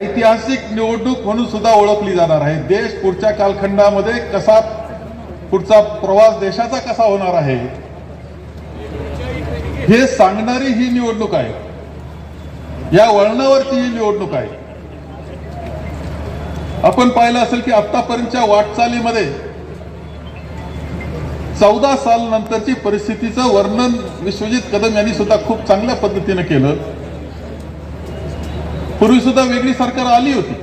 ऐतिहासिक निवडणूक म्हणून सुद्धा ओळखली जाणार आहे. देश पुढच्या कालखंडामध्ये कसा पुढचा प्रवास देशाचा कसा होणार आहे? हे सांगणारी ही निवडणूक आहे. या वळणावरची ही निवडणूक आहे. आपण पाहिलं असेल की आतापर्यंतच्या वाटचालीमध्ये चौदा साल नंतरची परिस्थितीचं वर्णन विश्वजित कदम यांनी सुद्धा खूप चांगल्या पद्धतीने केलं. पूर्वी सुद्धा वेगळी सरकार आली होती.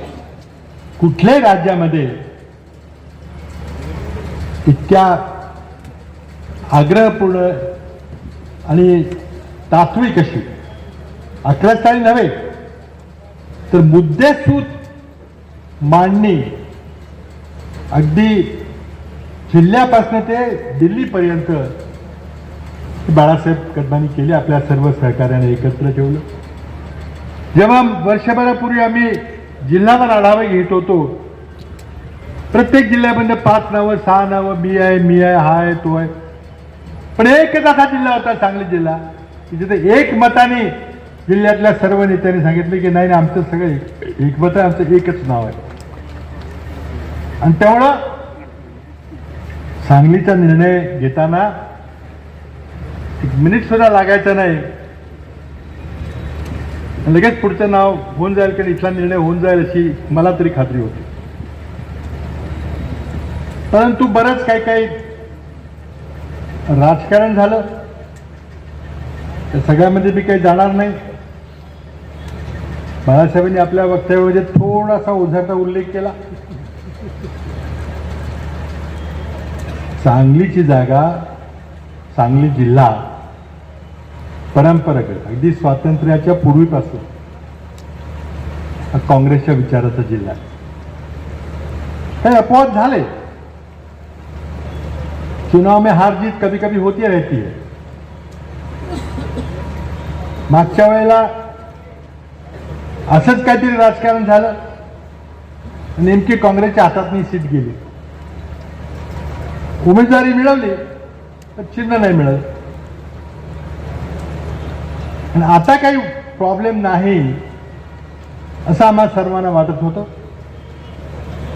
कुठल्याही राज्यामध्ये इतक्या आग्रहपूर्ण आणि तात्विक अशी आक्रस्ताळी नव्हे तर मुद्देसूद मांडणी अगदी जिल्ह्यापासून ते दिल्लीपर्यंत बाळासाहेब कदमांनी केली आपल्या सर्व सहकार्याने एकत्र ठेवलं. जेव्हा वर्षभरापूर्वी आम्ही जिल्हावर आढावा घेत होतो प्रत्येक जिल्ह्यामध्ये पाच नावं सहा नावं मी आहे मी आहे हा आहे तो आहे. पण एकच असा जिल्हा होता सांगली जिल्हा की जिथे एक मताने जिल्ह्यातल्या सर्व नेत्यांनी सांगितलं की नाही नाही, आमचं सगळं एक- एकमत आहे आमचं एकच नाव आहे. आणि त्यामुळं सांगलीचा निर्णय घेताना एक मिनिट सुद्धा लागायचं नाही. लगेच पुढचं नाव होऊन जाईल किंवा इथला निर्णय होऊन जाईल अशी मला तरी खात्री होती. परंतु बरंच काही काही राजकारण झालं. त्या सगळ्यामध्ये मी काही जाणार नाही. बाळासाहेबांनी आपल्या वक्तव्यामध्ये थोडासा ओझाचा उल्लेख केला. सांगलीची जागा सांगली जिल्हा परंपरागत अगदी स्वातंत्र्याच्या पूर्वीपासून. काँग्रेसच्या विचाराचा जिल्हा. आहे काही अपवाद झाले. चुनाव में हार जीत कभी कभी होती रहती है. मागच्या वेळेला असंच काहीतरी राजकारण झालं. नेमकी काँग्रेसच्या हातात सीट गेली. उमेदवारी मिळवली पण चिन्ह नाही मिळालं. आणि आता काही प्रॉब्लेम नाही असं आम्हाला सर्वांना वाटत होतं.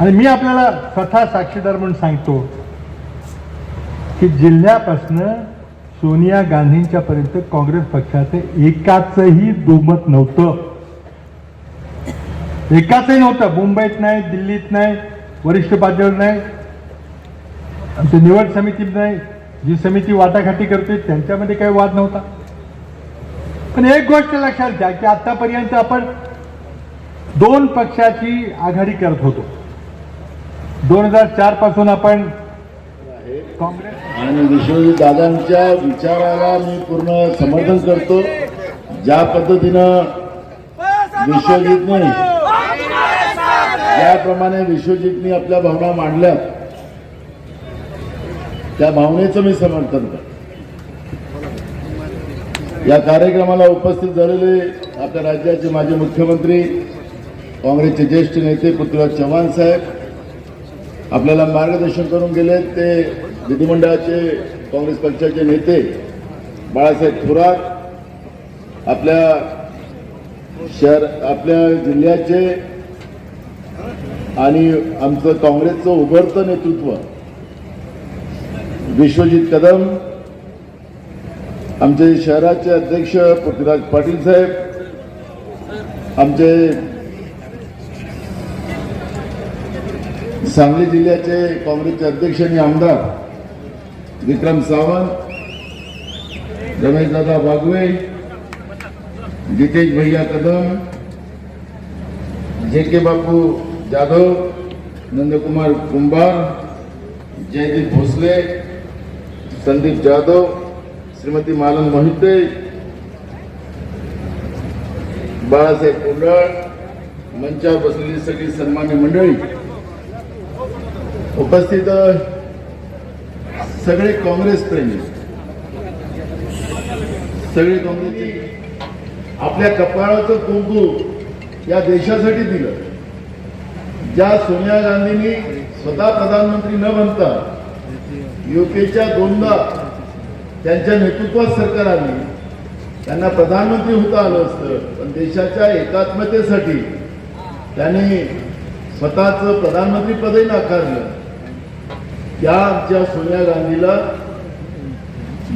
आणि मी आपल्याला स्वतः साक्षीदार म्हणून सांगतो की जिल्ह्यापासनं सोनिया गांधींच्या पर्यंत काँग्रेस पक्षाचं एकाचही दुमत नव्हतं. एकाचही नव्हतं. मुंबईत नाही दिल्लीत नाही वरिष्ठ पातळीवर नाही आमच्या निवड समितीत नाही. जी समिती वाटाघाटी करते त्यांच्यामध्ये काही वाद नव्हता. पण एक गोष्ट लक्षात घ्या की आतापर्यंत आपण दोन पक्षाची आघाडी करत होतो. दोन हजार चारपासून आपण काँग्रेस आणि विश्वजित दादांच्या विचाराला मी पूर्ण समर्थन करतो. ज्या पद्धतीनं विश्वजितने ज्याप्रमाणे विश्वजितने आपल्या भावना मांडल्या त्या भावनेचं मी समर्थन करतो. या कार्यक्रमाला उपस्थित झालेले आपल्या राज्याचे माजी मुख्यमंत्री काँग्रेसचे ज्येष्ठ नेते पृथ्वीराज चव्हाण साहेब आपल्याला मार्गदर्शन करून गेले ते विधिमंडळाचे काँग्रेस पक्षाचे नेते बाळासाहेब थोरात आपल्या शहर आपल्या जिल्ह्याचे आणि आमचं काँग्रेसचं उभरतं नेतृत्व विश्वजित कदम आमचे शहराचे अध्यक्ष पृथ्वीराज पाटील साहेब आमचे सांगली जिल्ह्याचे काँग्रेसचे अध्यक्ष आणि आमदार विक्रम सावंत रमेशदादा बागवे जितेश भैया कदम जे के बापू जाधव नंदकुमार कुंभार जयदीप भोसले संदीप जाधव श्रीमती मालन मोहिते बाळासाहेब कोंडाळ मंचावर बसलेली सगळी सन्मान्य मंडळी उपस्थित सगळे काँग्रेस प्रेमी सगळे काँग्रेस आपल्या कपाळाचं कुंकू या देशासाठी दिलं. ज्या सोनिया गांधींनी स्वतः प्रधानमंत्री न बनता युकेच्या दोनदा त्यांच्या नेतृत्वात सरकार आली त्यांना प्रधानमंत्री होता आलं असतं पण देशाच्या एकात्मतेसाठी त्यांनी स्वतःचं प्रधानमंत्री पदही नाकारलं. त्या आमच्या सोनिया गांधीला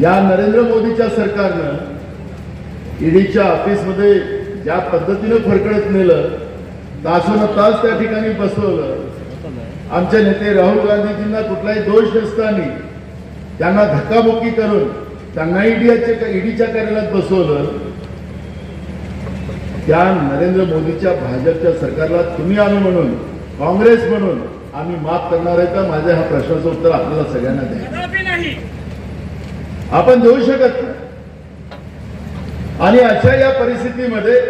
या नरेंद्र मोदीच्या सरकारनं ईडीच्या ऑफिसमध्ये ज्या पद्धतीनं फरकडत नेलं तासोन तास त्या ठिकाणी बसवलं. आमच्या नेते राहुल गांधीजींना कुठलाही दोष नसताना त्यांना धक्काबुक्की करून त्यांना ईडीच्या ईडीच्या कार्यालयात बसवलं. त्या नरेंद्र मोदीच्या भाजपच्या सरकारला तुम्ही आम्ही म्हणून काँग्रेस म्हणून आम्ही माफ करणार आहे तर माझ्या ह्या प्रश्नाचं उत्तर आपल्याला सगळ्यांना द्या. आपण देऊ शकत नाही. आणि अशा या परिस्थितीमध्ये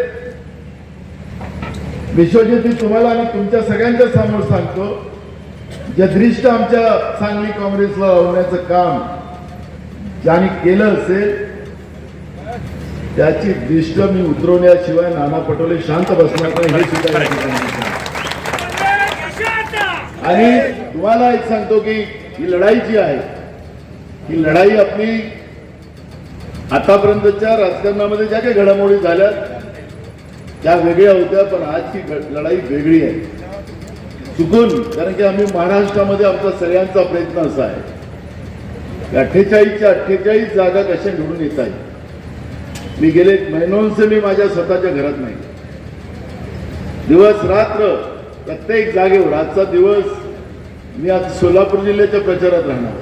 विश्वजित मी तुम्हाला आणि तुमच्या सगळ्यांच्या समोर सांगतो जे आमच्या सांगली काँग्रेसला लावण्याचं काम ज्याने केलं असेल त्याची दृष्ट मी उतरवण्याशिवाय नाना पटोले शांत बसणार नाही हे सुद्धा आणि तुम्हाला एक सांगतो की ही लढाई जी आहे ही लढाई आपली आतापर्यंतच्या राजकारणामध्ये ज्या काही घडामोडी झाल्या त्या वेगळ्या होत्या पण आजची लढाई वेगळी आहे. चुकून कारण की आम्ही महाराष्ट्रामध्ये आमचा सगळ्यांचा प्रयत्न असा आहे. अठ्ठेचाळीसच्या अठ्ठेचाळीस जागा कशा निवडून येत आहेत? मी गेले महिनोंचे मी माझ्या स्वतःच्या घरात नाही. दिवस रात्र प्रत्येक जागेवर आजचा दिवस मी आज सोलापूर जिल्ह्याच्या प्रचारात राहणार.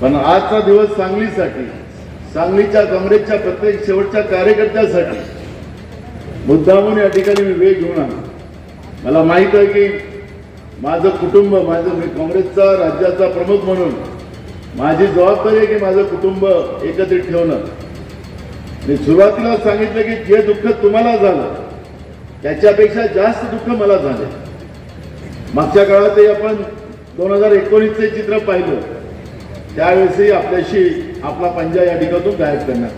पण आजचा दिवस सांगलीसाठी सांगलीच्या काँग्रेसच्या प्रत्येक शेवटच्या कार्यकर्त्यासाठी मुद्दामून या ठिकाणी मी वेळ घेऊन आला. मला माहीत आहे की माझं कुटुंब माझं मी काँग्रेसचा राज्याचा प्रमुख म्हणून माझी जबाबदारी आहे की माझं कुटुंब एकत्रित ठेवणं. मी सुरुवातीला सांगितलं की जे दुःख तुम्हाला झालं त्याच्यापेक्षा जास्त दुःख मला झाले. मागच्या काळातही आपण दोन हजार एकोणीसचे चित्र पाहिलं. त्यावेळेसही आपल्याशी आपला पंजा या ठिकाणातून गायब करण्यात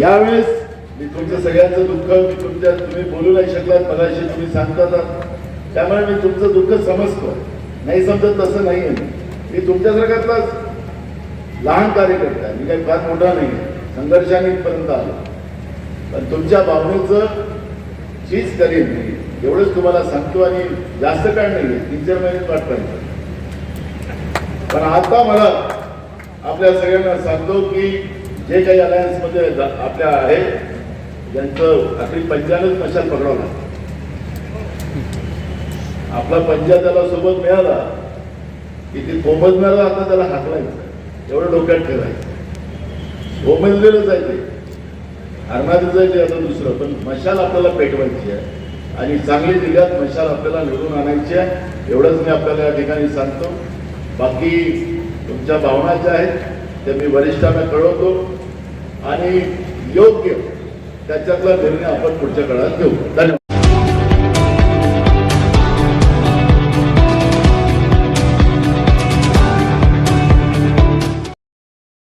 यावेळेस मी तुमच्या सगळ्यांचं दुःख मी तुमच्या तुम्ही बोलू नाही शकलात मगाशी तुम्ही सांगतात त्यामुळे मी तुमचं दुःख समजतो. नाही समजत तसं नाही आहे मी तुमच्यासारख्यातलाच लहान कार्यकर्ता मी काही फार मोठा नाही आहे. संघर्षाने इथपर्यंत आलो. पण तुमच्या भावनेचं चीज करीन मी. एवढंच तुम्हाला सांगतो आणि जास्त काळ नाही तीन चार महिने वाट पाहिजे पण आता मला आपल्या सगळ्यांना सांगतो की जे काही अलायन्समध्ये आपल्या आहे ज्यांचं आपली पंचानच मशाल पकडावं लागतं. आपला पंजा त्याला सोबत मिळाला की ती मिळालं आता त्याला हाकलायचं. एवढं डोक्यात ठेवायचं. कोमजलेलं जायचे. ते जायचे आहे आता दुसरं पण मशाल आपल्याला पेटवायची आहे. आणि सांगली जिल्ह्यात मशाल आपल्याला निवडून आणायची आहे. एवढंच मी आपल्याला या ठिकाणी सांगतो. बाकी तुमच्या भावना ज्या आहेत त्या मी वरिष्ठांना कळवतो. आणि योग्य त्याच्यातला निर्णय आपण पुढच्या काळात घेऊ. धन्यवाद.